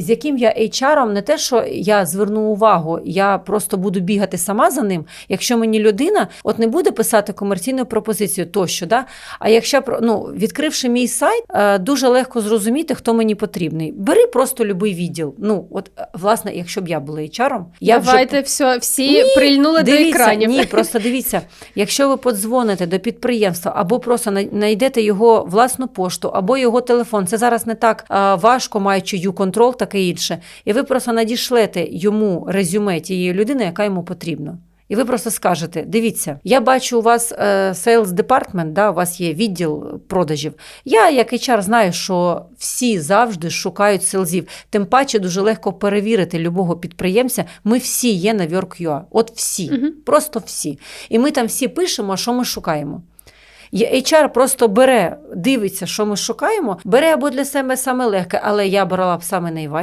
з яким я HR, не те, що я зверну увагу, я просто буду бігати сама за ним. Якщо мені людина от не буде писати комерційну пропозицію тощо, да? а якщо ну, відкривши мій сайт, е, дуже легко зрозуміти, хто мені потрібний. Бери просто будь-який відділ. Ну, от, е, власне, якщо б я була HR, я вже Давайте все, всі Ні, прильнули до Дивіться, екранів. Ні, просто дивіться, якщо ви подзвоните до підприємства або просто най- знайдете його власну пошту, або його телефон, це зараз не так важко, маючи U-Control, таке інше. І ви просто надішлете йому резюме тієї людини, яка йому потрібна. І ви просто скажете: дивіться, я бачу у вас е, sales department, да, у вас є відділ продажів. Я, як HR, знаю, що всі завжди шукають селзів. Тим паче дуже легко перевірити любого підприємця. Ми всі є на Work.ua. От всі, Мгм. просто всі. І ми там всі пишемо, що ми шукаємо. HR просто бере, дивиться, що ми шукаємо, бере або для себе саме легке, але я брала б саме найважче.